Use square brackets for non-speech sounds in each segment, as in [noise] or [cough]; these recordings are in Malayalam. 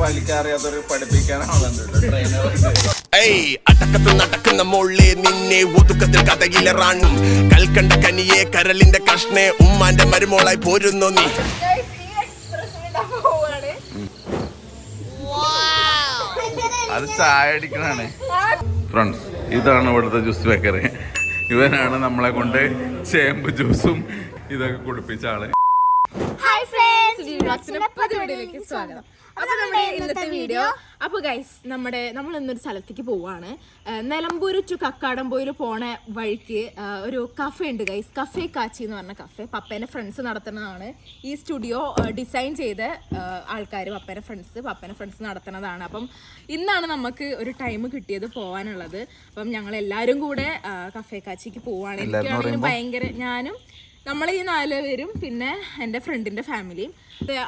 വലിക്കറിയാത്തൊരു പഠിപ്പിക്കാനാണല്ലോ ട്രെയിനർ ഏയ് അടക്കത്ത് നടക്കുന്ന മോളെ നിന്നെ ഒതുക്കത്തിൽ കഥയിലെ റാണും. കൽക്കണ്ട കനിയെ കരളിന്റെ കഷ്ണെ ഉമ്മാന്റെ മരുമോളായി പോരുന്നു നീ. അത് ചായ അടിക്കണാണ് ഫ്രണ്ട്സ് ഇതാണ് ഇവിടുത്തെ ജ്യൂസ് ബേക്കറി ഇവനാണ് നമ്മളെ കൊണ്ട് ചേമ്പ് ജ്യൂസും ഇതൊക്കെ കുടിപ്പിച്ച ആൾ ഹായ് ഫ്രണ്ട്സ് ലിവിഡോക്സിന്റെ പുതിയ വീഡിയോയിലേക്ക് സ്വാഗതം. അപ്പൊ നമ്മുടെ ഇന്നത്തെ വീഡിയോ അപ്പൊ ഗൈസ് നമ്മുടെ നമ്മൾ ഇന്നൊരു സ്ഥലത്തേക്ക് പോവാണ്. നിലമ്പൂർ ടു കക്കാടംപോയിൽ പോണ വഴിക്ക് ഒരു കഫേ ഉണ്ട് ഗൈസ് കഫേ കാച്ചി എന്ന് പറഞ്ഞ കഫേ പപ്പേന്റെ ഫ്രണ്ട്സ് നടത്തുന്നതാണ്. ഈ സ്റ്റുഡിയോ ഡിസൈൻ ചെയ്ത ആൾക്കാർ പപ്പേന്റെ ഫ്രണ്ട്സ് പപ്പേന്റെ ഫ്രണ്ട്സ് നടത്തുന്നതാണ്. അപ്പം ഇന്നാണ് നമുക്ക് ഒരു ടൈം കിട്ടിയത് പോവാനുള്ളത്. അപ്പം ഞങ്ങൾ എല്ലാവരും കൂടെ കഫേ കാച്ചിക്ക് പോവാണ്. എനിക്കാണെങ്കിലും ഭയങ്കര ഞാനും നമ്മൾ ഈ നാല് പേരും പിന്നെ എന്റെ ഫ്രണ്ടിന്റെ ഫാമിലിയും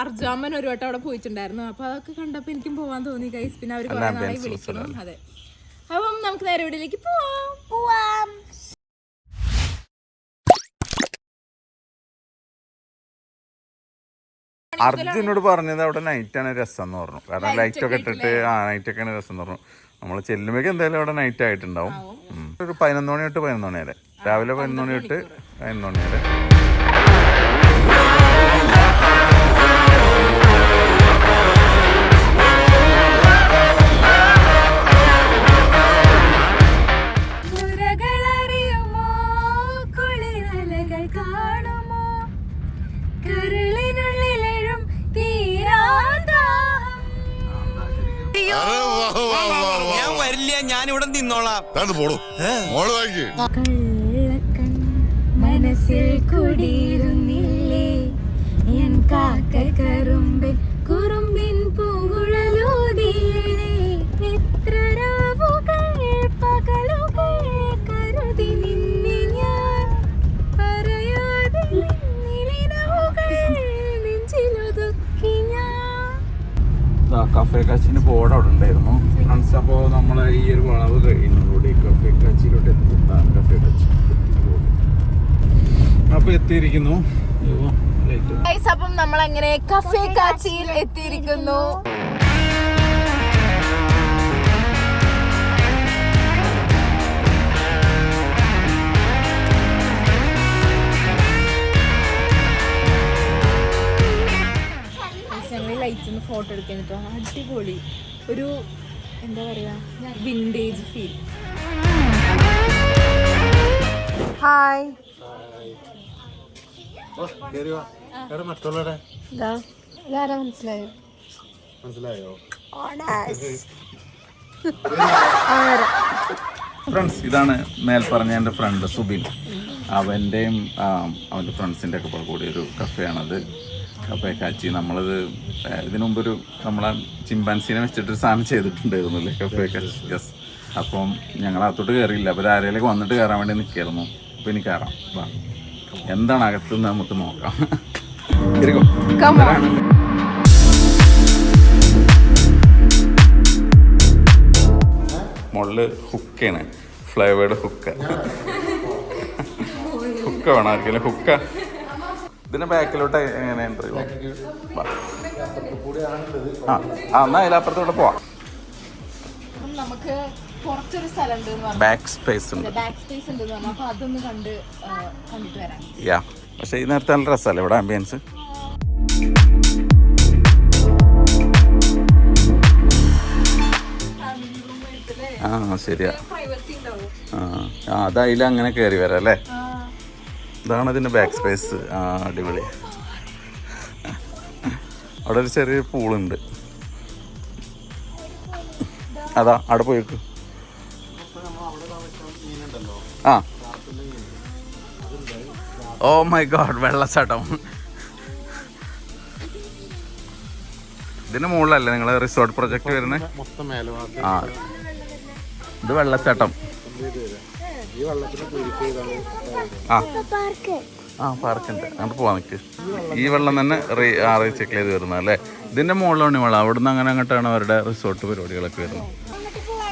അർജാമൻ ഒരു വട്ടം അവിടെ പോയിട്ടുണ്ടായിരുന്നു. അപ്പൊ അതൊക്കെ കണ്ടപ്പോ എനിക്കും പോവാൻ തോന്നി ഗൈസ് പിന്നെ അവർ കുറെ നാളെ വിളിക്കണം അതെ. അപ്പം നമുക്ക് നേരെ വീട്ടിലേക്ക് പോവാം. പോവാം. അർജുനോട് പറഞ്ഞത് അവിടെ നൈറ്റ് ആണ് രസം എന്ന് പറഞ്ഞു. കാരണം ലൈറ്റ് ഒക്കെ ഇട്ടിട്ട് ആ നൈറ്റ് ഒക്കെയാണ് രസം എന്ന് പറഞ്ഞു. നമ്മൾ ചെല്ലുമ്പോഴേക്ക് എന്തായാലും അവിടെ നൈറ്റ് ആയിട്ടുണ്ടാവും. ഒരു പതിനൊന്ന് മണി തൊട്ട് പതിനൊന്ന് മണി വരെ. രാവിലെ പതിനൊന്ന് മണി തൊട്ട് പതിനൊന്ന് മണി വരെ. വരില്ല ഞാൻ ഇവിടെ നിന്നോളാം പോടും. മോൾ വായിക്കേ. കള്ളക്കൺ മനസ്സിൽ കുടിയിരുന്നില്ലേ? എൻ കാക്ക കറുമ്പൻ കഫേ കാച്ചിന്റെ ബോർഡ് അവിടെ ഉണ്ടായിരുന്നു. ഫ്രണ്ട്സ് അപ്പോൾ നമ്മൾ ഈ ഒരു വളവ് കഴിയുന്നതോടെ കഫേ കാച്ചിയിലോട്ട് എത്തുന്നതാണ് കഫേ കാച്ചി അപ്പോൾ എത്തിയിരിക്കുന്നു. അപ്പം നമ്മൾ അങ്ങനെ കഫേ കാച്ചിയിൽ എത്തിയിരിക്കുന്നു. ഞങ്ങൾ ഒന്ന് ഫോട്ടോ എടുക്കാൻ കേട്ടോ അടിപൊളി. ഒരു എന്താ പറയാ വിന്റേജ് ഫീൽ ഹായ് ഇതാരാ മനസ്സിലായോ? ഫ്രണ്ട്സ് ഇതാണ് മേൽ പറഞ്ഞ എന്റെ ഫ്രണ്ട് സുബിൻ. അവന്റെയും അവന്റെ ഫ്രണ്ട്സിന്റെ ഒക്കെ കൂടി ഒരു കഫേയാണത്. കഫേ കാച്ചി നമ്മളത് ഇതിനുമുമ്പൊരു നമ്മളെ ചിമ്പാൻസിനെ വെച്ചിട്ടൊരു സാധനം ചെയ്തിട്ടുണ്ടായിരുന്നു അല്ലേ കഫേ കാച്ചി യെസ് അപ്പം ഞങ്ങൾ അകത്തോട്ട് കയറിയില്ല അപ്പോൾ ആരെയിലേക്ക് വന്നിട്ട് കയറാൻ വേണ്ടി നിൽക്കായിരുന്നു. അപ്പൊ ഇനി കയറാം വാ. എന്താണ് അകത്ത് നമുക്ക് നോക്കാം. മുകളിൽ ഹുക്കാണ്. ഫ്ലേവേർഡ് ഹുക്ക. [laughs] ഹുക്ക വേണം ആർക്കെങ്കിലും. ഹുക്ക. ഇതിന്റെ ബാക്കിലോട്ട് എങ്ങനെ എൻട്രി ആ ആ എന്നാ അതിലപ്പുറത്തോട്ട് പോവാം. നമുക്ക് കുറച്ചൊരു സ്ഥലം ഉണ്ട് എന്ന് പറഞ്ഞു ബാക്ക് സ്പേസ് ഉണ്ട്. ബാക്ക് സ്പേസ് ഉണ്ട് എന്ന് പറഞ്ഞു. അപ്പൊ അതൊന്ന് കണ്ട് കണ്ടിട്ട് വരാം. യാ പക്ഷേ ഈ നേരത്തെ നല്ല രസമല്ലേ ഇവിടെ ആംബിയൻസ് ആ ശരിയാ. ആ ആ അതതിൽ അങ്ങനെ കയറി വരാം അല്ലേ? ഇതാണ് ഇതിന്റെ ബാക്ക് സ്പേസ് ആ അടിപൊളി. അവിടെ ഒരു ചെറിയ പൂളുണ്ട്. അതാ അവിടെ പോയിക്ക് ആ. ഓ മൈ ഗോഡ് വെള്ളച്ചാട്ടം. ഇതിന് മുകളിലല്ലേ നിങ്ങൾ റിസോർട്ട് പ്രൊജക്ട് വരുന്നത് ആ. ഇത് വെള്ളച്ചാട്ടം. ആ. പാർക്ക്. ആ പാർക്കുണ്ട്. അങ്ങോട്ട് പോവാൻ നിൽക്ക് ഈ വെള്ളം തന്നെ റീ- ആ റീസൈക്കിൾ ചെയ്ത് വരുന്നത് അല്ലേ? ഇതിന്റെ മുകളിലാണ് വെള്ളം. അവിടുന്ന് അങ്ങനെ അങ്ങോട്ടാണ് അവരുടെ റിസോർട്ട് പരിപാടികളൊക്കെ വരുന്നത്.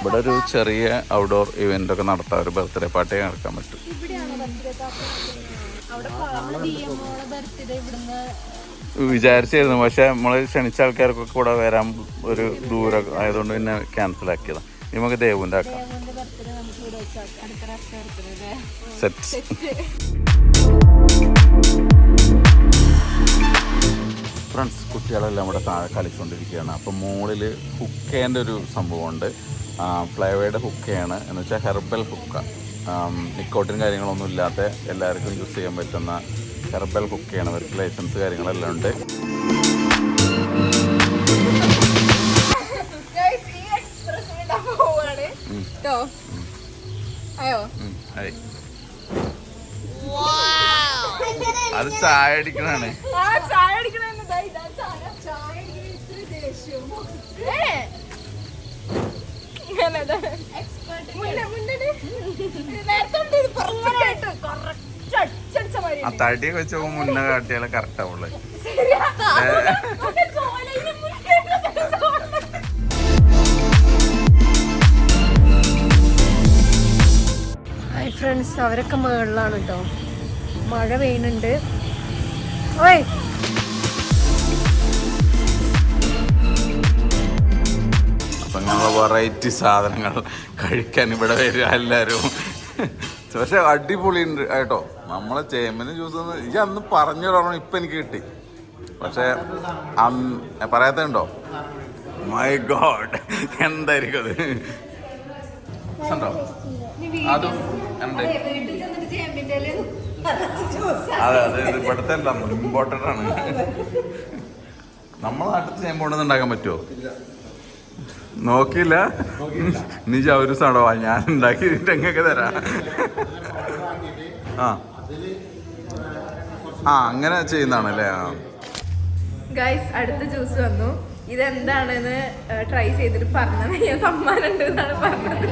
ഇവിടെ ഒരു ചെറിയ ഔട്ട്ഡോർ ഇവന്റ് ഒക്കെ നടത്താം ഒരു ബർത്ത്ഡേ പാർട്ടി നടക്കാൻ പറ്റും. അവിടെ ബർത്ത്ഡേ ഇവിടുന്ന് വിചാരിച്ചായിരുന്നു. പക്ഷെ നമ്മൾ ക്ഷണിച്ച ആൾക്കാർക്കൊക്കെ കൂടെ വരാൻ ഒരു ദൂരം ആയതുകൊണ്ട് പിന്നെ ക്യാൻസൽ ആക്കിയതാണ് നമുക്ക് ദേവ് ആക്കാം സെറ്റ് ഫ്രണ്ട്സ് കുട്ടികളെല്ലാം ഇവിടെ താഴെ കളിച്ചുകൊണ്ടിരിക്കുകയാണ് അപ്പം മുകളിൽ ഹുക്കേന്റെ ഒരു സംഭവമുണ്ട്. ഫ്ലേവേഡ് ഹുക്കയാണ് എന്ന് വെച്ചാൽ ഹെർബൽ ഹുക്ക നിക്കോട്ടിൻ കാര്യങ്ങളൊന്നും ഇല്ലാത്ത എല്ലാവർക്കും യൂസ് ചെയ്യാൻ പറ്റുന്ന ഹെർബൽ ഹുക്കയാണ് അവർക്ക് ലൈസൻസ് കാര്യങ്ങളെല്ലാം ഉണ്ട്. നേരത്തെ ഉണ്ട് ഇത് perfect ആയിട്ട്. correct അടിച്ചടിച്ച മാതിരി. ആ തടിയൊക്കെ വെച്ച് മുന്നേ കാട്ടിയാലേ കറക്റ്റ് ആവുള്ളൂ. ഫ്രണ്ട്സ് അവരൊക്കെ മുകളിലാണ് കേട്ടോ മഴ പെയ്യുന്നുണ്ട്. ഓയ്! വെറൈറ്റി സാധനങ്ങൾ കഴിക്കാൻ ഇവിടെ വരിക എല്ലാവരും പക്ഷെ അടിപൊളി ഉണ്ട് കേട്ടോ. നമ്മളെ ചേമ്പിന് ജ്യൂസ് ഈ അന്ന് പറഞ്ഞു ഇപ്പം എനിക്ക് കിട്ടി. പക്ഷേ അന്ന് പറയാത്തുണ്ടോ മൈ ഗോഡ് എന്തായിരിക്കും അത്? ഉണ്ടോ അതും ഉണ്ട് അതെ അതെ ഇത് ഇവിടുത്തെ അല്ല ഇമ്പോർട്ടന്റ് ആണ്. നമ്മളെ നാട്ടിൽ ചേമ്പോണ്ടെന്ന് ഉണ്ടാക്കാൻ പറ്റുമോ നോക്കിയില്ല? നീ ഒരു സടവാ ഞാൻ ഉണ്ടാക്കി എങ്ങനെ തരാം. ആ. ആ അങ്ങനെ ചെയ്യുന്നതാണല്ലേ? ആ. ഗൈസ് അടുത്ത ജ്യൂസ് വന്നു. ഇതെന്താണെന്ന് ട്രൈ ചെയ്തിട്ട് പറഞ്ഞത്. ഞാൻ സമ്മാനം ഉണ്ട് എന്നാണ് പറഞ്ഞത്.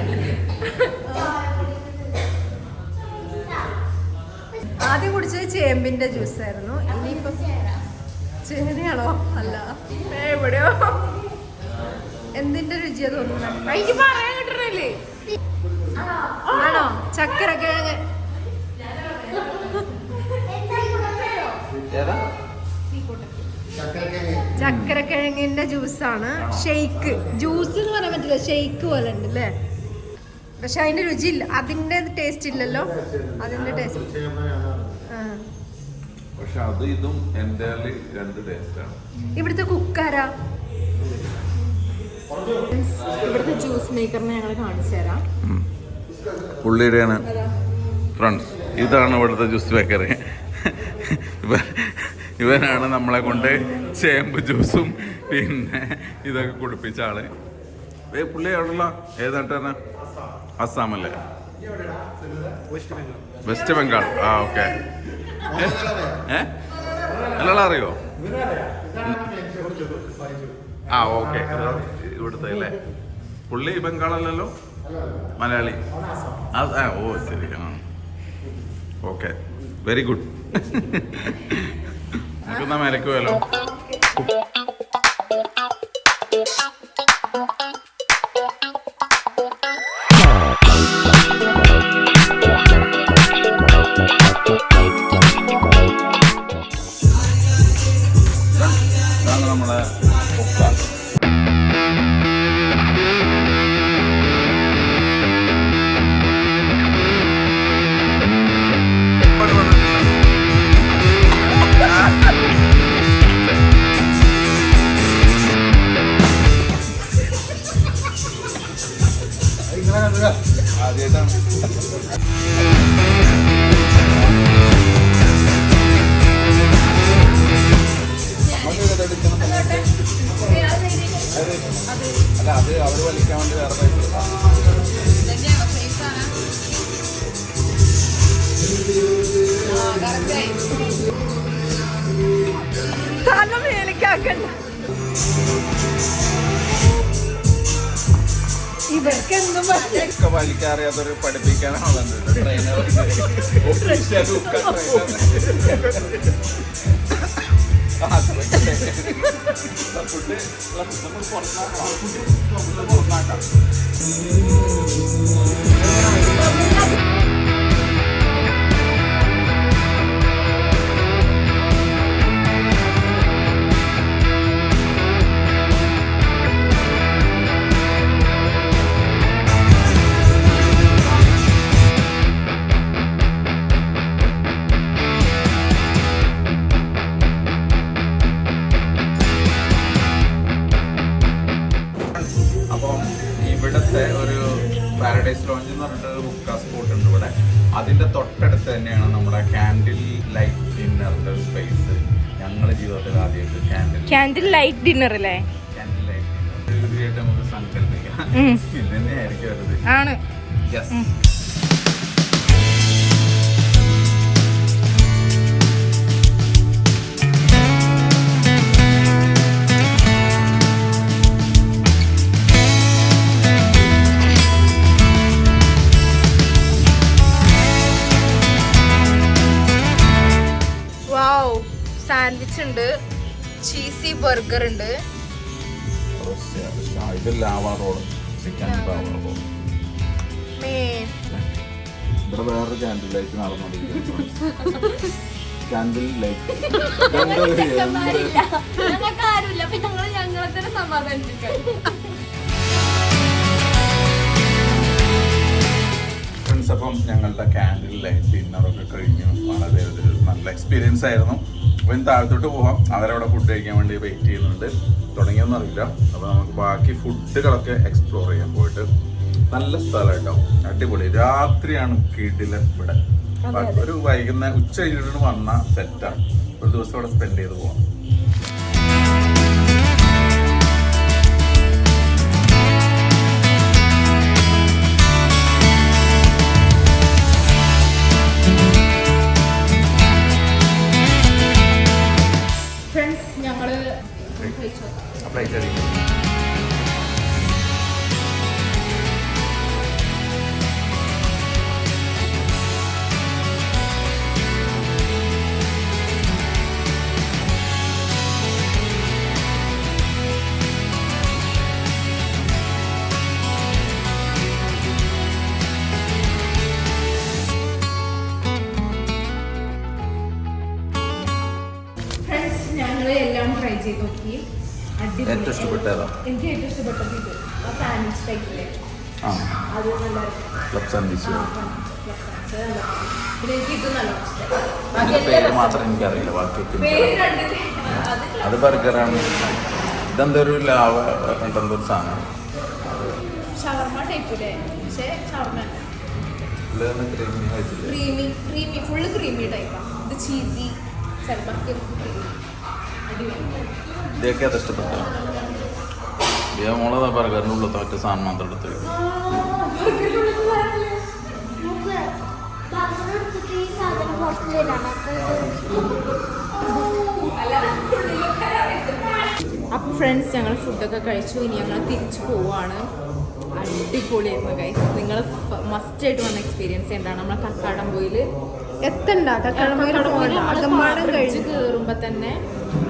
ആദ്യം കുടിച്ചത് ചേമ്പിന്റെ ജ്യൂസ് ആയിരുന്നു. ഇനിയിപ്പം ചേനയാണോ? അല്ല. എവിടെയോ. എന്തിന്റെ രുചിയാ തോന്നുന്നത് എനിക്ക് പറയാൻ കിട്ടണല്ലേ? ആണോ? ചക്കര കിഴങ്ങ് ചക്കരക്കിഴങ്ങിന്റെ ജ്യൂസാണ്. ഷെയ്ക്ക്. ജ്യൂസ് എന്ന് പറയാൻ പറ്റില്ല ഷെയ്ക്ക് പോലെ ഉണ്ട് അല്ലേ പക്ഷെ അതിന്റെ രുചി ഇല്ല അതിന്റെ ടേസ്റ്റ് ഇല്ലല്ലോ. അതിന്റെ ടേസ്റ്റ് പക്ഷെ അത് ഇതും എന്റെ രണ്ട് ടേസ്റ്റാണ് ഇവിടുത്തെ കുക്കാരാ? ഇവിടുത്തെ ജ്യൂസ് മേക്കറിനെ ഞങ്ങൾ കാണിച്ചു തരാം. പുള്ളിയുടെയാണ് ഫ്രണ്ട്സ്. ഇതാണ് ഇവിടുത്തെ ജ്യൂസ് ബേക്കറി ഇവ ഇവനാണ് നമ്മളെ കൊണ്ട് ചേമ്പ് ജ്യൂസും പിന്നെ ഇതൊക്കെ കുടിപ്പിച്ച ആൾ. ഏ പുള്ളി എവിടെയുള്ള? ഏതാട്ടാണ് അസ്സാമല്ലേ? വെസ്റ്റ് ബംഗാൾ ആ ഓക്കെ ഏ? അറിയോ? ആ ഓക്കെ ഇവിടുത്തെ അല്ലേ? പുള്ളി ബംഗാളല്ലല്ലോ? മലയാളി. ആ ഓ ശരി ഓക്കെ വെരി ഗുഡ് നമുക്കെന്നാ മേലേക്ക് വലിക്കാൻ വേണ്ടി വേറെ പൈസ തല മേലേക്കാക്കണ്ട ഇവർക്ക് എന്തും ഒക്കെ വലിക്കാൻ അറിയാത്തൊരു പഠിപ്പിക്കാനാണ് ട്രെയിനർ ഒഫീഷ്യൽ ഫുഡ് പുറത്താക്കാം ലോഞ്ച് എന്ന് പറഞ്ഞിട്ട് ഒരു ബുക്ക് സ്പോട്ട് ഉണ്ട് ഇവിടെ. അതിന്റെ തൊട്ടടുത്ത് തന്നെയാണ് നമ്മുടെ കാൻഡിൽ ലൈറ്റ് ഡിന്നറിന്റെ സ്പേസ് ഞങ്ങളുടെ ജീവിതത്തിൽ ആദ്യമായിട്ട് കാൻഡിൽ ക്യാൻഡിൽ ലൈറ്റ് ഡിന്നർ അല്ലേ കാൻഡിൽ ലൈറ്റ് ഡിന്നർ നമുക്ക് സങ്കല്പിക്കാം. ഇത് തന്നെയായിരിക്കും ആണ്. യെസ് ബർഗർ ഉണ്ട്. ഇത് lava road chicken lava. Road may ഇവിടെ വേറൊരു ക്യാൻഡിൽ ലൈറ്റ് നടന്നുകൊണ്ടിരിക്കുന്നു ക്യാൻഡിൽ ഫ്രണ്ട്സ് അപ്പം ഞങ്ങളുടെ ക്യാൻഡിൽ ലൈറ്റ് ഡിന്നറൊക്കെ കഴിഞ്ഞു. വളരെ ഒരു നല്ല എക്സ്പീരിയൻസ് ആയിരുന്നു. അപ്പം ഇനി താഴത്തോട്ട് പോവാം. അവരവിടെ ഫുഡ് കഴിക്കാൻ വേണ്ടി വെയിറ്റ് ചെയ്യുന്നുണ്ട്. തുടങ്ങിയൊന്നും അറിയില്ല. അപ്പോൾ നമുക്ക് ബാക്കി ഫുഡുകളൊക്കെ എക്സ്പ്ലോർ ചെയ്യാൻ പോയിട്ട്. നല്ല സ്ഥലം ഉണ്ടാവും അടിപൊളി. രാത്രിയാണ് കീട്ടിൽ ഇവിടെ ഒരു വൈകുന്നേരം ഉച്ച കഴിഞ്ഞിട്ട് വന്ന സെറ്റാണ് ഒരു ദിവസം അവിടെ സ്പെൻഡ് ചെയ്ത് പോവാം. play tennis. എനിക്ക് ഏറ്റവും ഇഷ്ടപ്പെട്ടത് ഇത്. ആ സാൻഡ്വിച്ച് ടൈപ്പിലെ ആ. അത് നല്ല ക്ലബ് സർവീസ് പിന്നെ എനിക്ക് ഇത് നല്ല പേര് മാത്രം എനിക്കറിയില്ല. ബാക്കി. അത് ബർഗറാണ്. ഇതെന്തൊരു ലാവ എന്തോ ഒരു സാധനം. ഷവർമ ടൈപ്പിലെ പക്ഷേ shawarma creamy creamy creamy full creamy ടൈപ്പാണ് ഇത് ചീസി ചിലപ്പോൾ അടിപൊളി. ഇതൊക്കെ അത് ഇഷ്ടപ്പെട്ടു ഇതേ മോളെ ബർഗറിന്റെ ഉള്ളത്തെ ഒറ്റ സാധനം മാത്രം എടുത്ത്. അപ്പോൾ ഫ്രണ്ട്സ് ഞങ്ങൾ ഫുഡൊക്കെ കഴിച്ചു. ഇനി ഞങ്ങൾ തിരിച്ചു പോവാണ്. അടിപൊളിയായിരുന്നു ഗൈസ് നിങ്ങൾ മസ്റ്റ് ആയിട്ട് വന്ന എക്സ്പീരിയൻസ് എന്താണ്? നമ്മളെ കക്കാടംപോയിൽ എത്തണ്ട കക്കാടംപോയിൽ പോകണ്ട അകമ്പാടം കഴിഞ്ഞ്. കയറുമ്പോൾ തന്നെ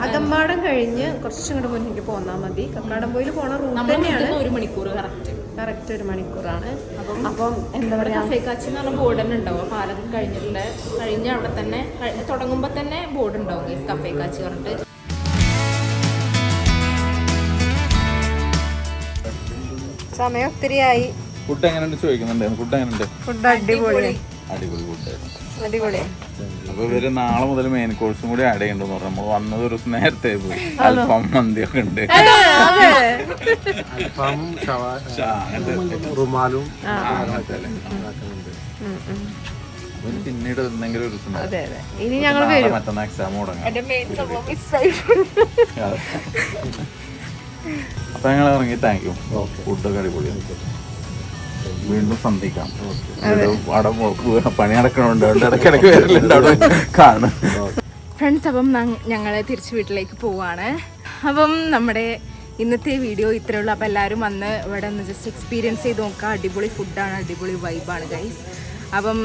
അകമ്പാടം കഴിഞ്ഞ് കുറച്ചങ്ങോട്ട് മുന്നേക്ക് മുന്നിലേക്ക് പോന്നാൽ മതി. കക്കാടംപോയിൽ പോണ റൂട്ട് തന്നെയാണ്. ഒരു മണിക്കൂർ കറക്റ്റ് കറക്റ്റ് ഒരു മണിക്കൂറാണ്. അപ്പം എന്താ പറയാ? കഫേ കാച്ചി എന്ന് പറഞ്ഞ ബോർഡ് തന്നെ ഉണ്ടാവും. അപ്പോൾ പാലം കഴിഞ്ഞിട്ടുള്ള കഴിഞ്ഞ അവിടെ തന്നെ തുടങ്ങുമ്പോ തുടങ്ങുമ്പോൾ തന്നെ ബോർഡ് ഉണ്ടാവും ഈ കഫേ കാച്ചി പറഞ്ഞിട്ട്. സമയം ഒത്തിരിയായി. ഫുഡ് എങ്ങനെയുണ്ട് ചോദിക്കുന്നുണ്ട്. ഫുഡ് എങ്ങനെയുണ്ട്? ഫുഡ് അടിപൊളി. അടിപൊളി അടിപൊളി അപ്പൊ ഇവർ നാളെ മുതൽ മെയിൻ കോഴ്സും കൂടി ആഡ് ചെയ്യണ്ടെന്ന് പറഞ്ഞു. നമ്മൾ വന്നത് ഒരു ദിവസം നേരത്തെ പോയി. അൽഫാം മന്തി ഒക്കെ ഉണ്ട്. റുമാലും പിന്നീട് എന്തെങ്കിലും ഒരു ദിവസം അതെ അതെ. ഇനി ഞങ്ങൾ നാളെ വരും. മറ്റന്നാ എക്സാം തുടങ്ങാം. അപ്പൊ ഞങ്ങൾ ഇറങ്ങി. താങ്ക് യു ഫുഡൊക്കെ അടിപൊളിയാണ് വീണ്ടും സന്ധിക്കാം. അവിടെ പണി നടക്കണുണ്ട്. ഇടയ്ക്കിടയ്ക്ക് വരലുണ്ട് അവിടെ. കാണും. ഫ്രണ്ട്സ് അപ്പം ഞങ്ങൾ തിരിച്ച് വീട്ടിലേക്ക് പോവാണ്. അപ്പം നമ്മുടെ ഇന്നത്തെ വീഡിയോ ഇത്രയേ ഉള്ളൂ. അപ്പോൾ എല്ലാവരും വന്ന് ഇവിടെ ഒന്ന് ജസ്റ്റ് എക്സ്പീരിയൻസ് ചെയ്ത് നോക്കുക അടിപൊളി ഫുഡാണ് അടിപൊളി വൈബാണ് ഗൈസ് അപ്പം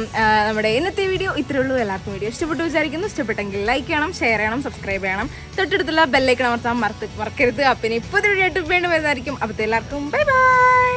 നമ്മുടെ ഇന്നത്തെ വീഡിയോ ഇത്രയേ ഉള്ളൂ. എല്ലാവർക്കും വീഡിയോ ഇഷ്ടപ്പെട്ടു വിചാരിക്കുന്നു. ഇഷ്ടപ്പെട്ടെങ്കിൽ ലൈക്ക് ചെയ്യണം ഷെയർ ചെയ്യണം സബ്സ്ക്രൈബ് ചെയ്യണം. തൊട്ടടുത്തുള്ള ബെല്ലൈക്കൺ അമർത്താൻ മറക്കരുത്. അപ്പം ഇനി ഇപ്പോൾ വീഡിയോ ആയിട്ട് വീണ്ടും വരുന്നതായിരിക്കും. അപ്പോൾ എല്ലാവർക്കും ബൈ ബൈ